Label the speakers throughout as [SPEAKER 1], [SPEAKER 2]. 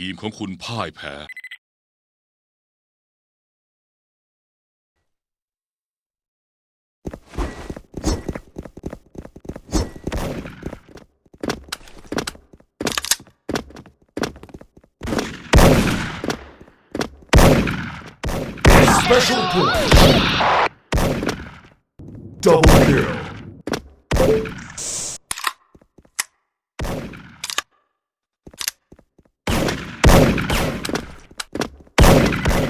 [SPEAKER 1] ทีมของคุณพ่ายแพ้
[SPEAKER 2] Special point. Double kill.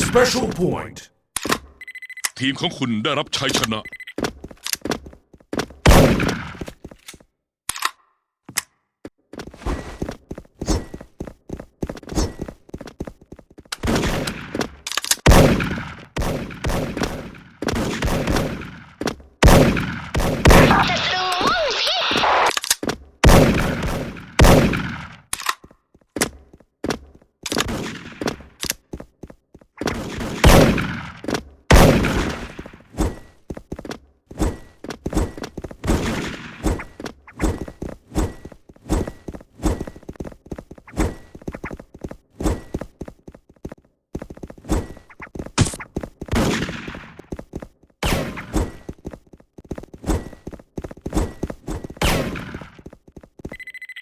[SPEAKER 3] น
[SPEAKER 2] Special point.
[SPEAKER 1] ทีมของคุณได้รับชัยชนะ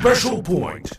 [SPEAKER 2] Special point.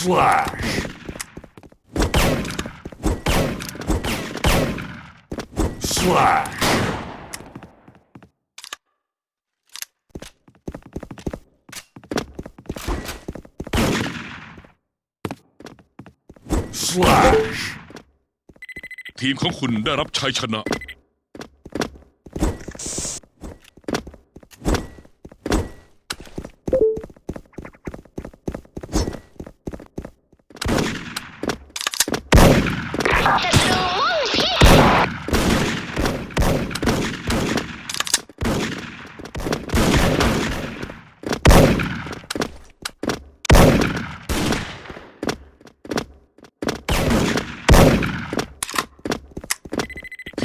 [SPEAKER 2] Slash. Slash. Slash.
[SPEAKER 1] ทีมของคุณได้รับชัยชนะ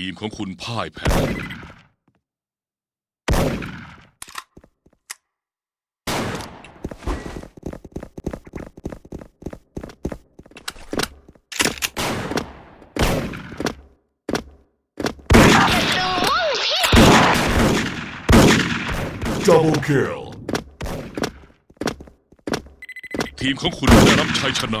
[SPEAKER 1] ทีมของคุณพ่ายแพ้
[SPEAKER 3] ศัตรูมุ่งที่
[SPEAKER 2] Double kill.
[SPEAKER 1] ทีมของคุณได้รับชัยชนะ